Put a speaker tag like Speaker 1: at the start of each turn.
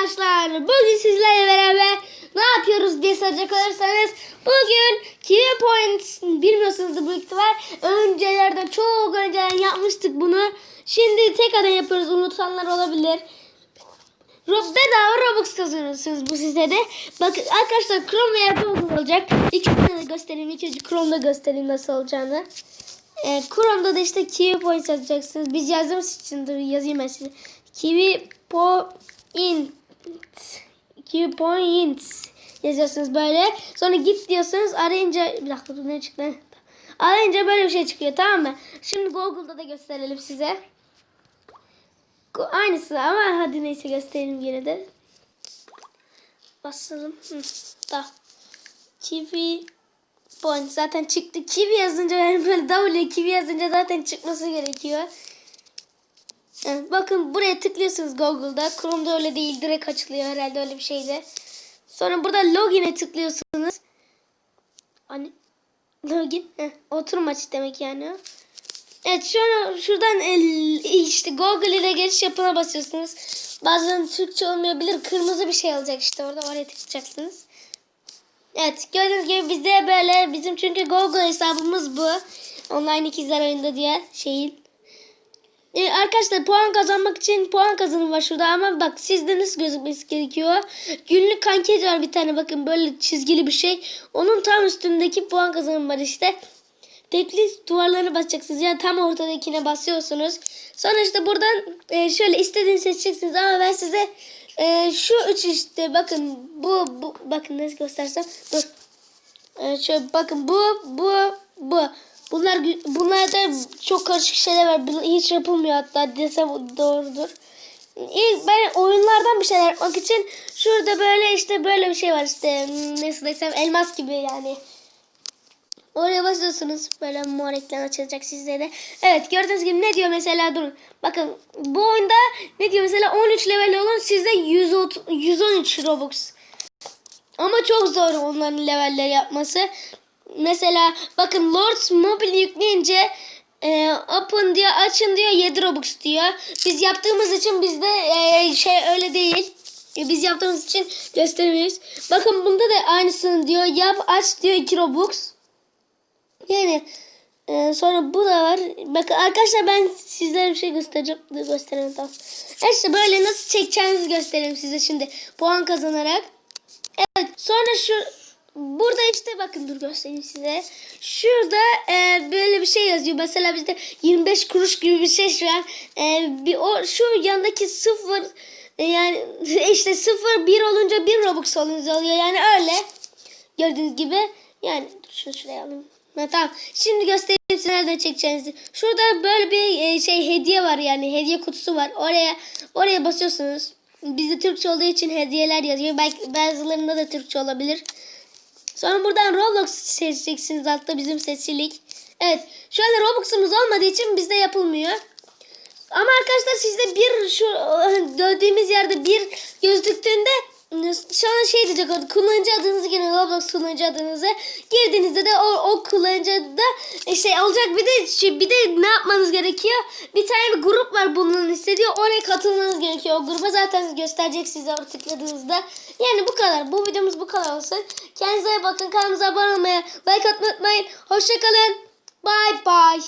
Speaker 1: arkadaşlar bugün sizlerle beraber ne yapıyoruz diye soracak olursanız bugün Kiwi Points bilmiyorsunuzdur bu ihtimal. Öncelerde çok önceden yapmıştık bunu. Şimdi tek tekrardan yapıyoruz unutanlar olabilir. Rob bedava Robux kazanıyorsunuz bu sitede. Bakın arkadaşlar Chrome veya Google olacak. İkisini de göstereyim. İkinci Chrome'da göstereyim nasıl olacağını. Ee, Chrome'da da işte Kiwi Points yazacaksınız. Biz yazdığımız için dur yazayım ben size. Kiwi po in 2 points yazıyorsunuz böyle. Sonra git diyorsunuz arayınca bir dakika dur ne çıktı? Arayınca böyle bir şey çıkıyor tamam mı? Şimdi Google'da da gösterelim size. Aynısı ama hadi neyse gösterelim yine de. Basalım. Hı, da. Kiwi Point zaten çıktı. Kiwi yazınca yani böyle W kiwi yazınca zaten çıkması gerekiyor. Bakın buraya tıklıyorsunuz Google'da. Chrome'da öyle değil. Direkt açılıyor herhalde öyle bir şeyde. Sonra burada login'e tıklıyorsunuz. Hani login Heh, oturum aç demek yani. Evet şu an şuradan işte Google ile giriş yapına basıyorsunuz. Bazen Türkçe olmayabilir. Kırmızı bir şey olacak işte orada oraya tıklayacaksınız. Evet gördüğünüz gibi bizde böyle bizim çünkü Google hesabımız bu. Online ikizler oyunda diye şeyin. Ee, arkadaşlar puan kazanmak için puan kazanım var şurada ama bak sizde nasıl gözükmesi gerekiyor. Günlük kanket var bir tane bakın böyle çizgili bir şey. Onun tam üstündeki puan kazanım var işte. Tekli duvarlarına basacaksınız. Yani tam ortadakine basıyorsunuz. Sonra işte buradan e, şöyle istediğinizi seçeceksiniz. Ama ben size e, şu üç işte bakın bu, bu bakın nasıl göstersem. Dur. E, şöyle bakın bu bu bu. Bunlar bunlarda çok karışık şeyler var. Hiç yapılmıyor hatta desem doğrudur. İlk ben oyunlardan bir şeyler yapmak için şurada böyle işte böyle bir şey var işte hmm, nasıl desem elmas gibi yani. Oraya basıyorsunuz. Böyle mor ekran açılacak sizde de. Evet gördüğünüz gibi ne diyor mesela durun. Bakın bu oyunda ne diyor mesela 13 level olun sizde 130, 113 Robux. Ama çok zor onların levelleri yapması. Mesela bakın Lords Mobile yükleyince e, open diyor açın diyor 7 Robux diyor. Biz yaptığımız için bizde e, şey öyle değil. E, Biz yaptığımız için gösteremeyiz. Bakın bunda da aynısını diyor. Yap aç diyor 2 Robux. Yani e, sonra bu da var. Bakın arkadaşlar ben sizlere bir şey göstereceğim. Dur göstereyim tamam. İşte böyle nasıl çekeceğinizi göstereyim size şimdi. Puan kazanarak. Evet sonra şu burada işte bakın dur göstereyim size. Şurada e, böyle bir şey yazıyor. Mesela bizde 25 kuruş gibi bir şey an. E, bir o şu yandaki sıfır e, yani işte sıfır bir olunca bir Robux olunca oluyor. Yani öyle. Gördüğünüz gibi. Yani dur şunu şuraya alayım. Ha, tamam. Şimdi göstereyim size nereden çekeceğinizi. Şurada böyle bir e, şey hediye var yani hediye kutusu var. Oraya oraya basıyorsunuz. Bizde Türkçe olduğu için hediyeler yazıyor. Belki bazılarında da Türkçe olabilir. Sonra buradan Roblox seçeceksiniz altta bizim seçilik. Evet. Şu anda Robux'umuz olmadığı için bizde yapılmıyor. Ama arkadaşlar sizde bir şu döndüğümüz yerde bir gözüktüğünde şu an şey diyecek orada kullanıcı adınızı girin Roblox kullanıcı adınızı girdiğinizde de o, o kullanıcı da şey olacak bir de şey, bir de ne yapmanız gerekiyor bir tane bir grup var bunun istediği oraya katılmanız gerekiyor o gruba zaten gösterecek size tıkladığınızda yani bu kadar bu videomuz bu kadar olsun kendinize bakın. Kanalımıza abone olmayı like atmayı unutmayın. Hoşçakalın bye bye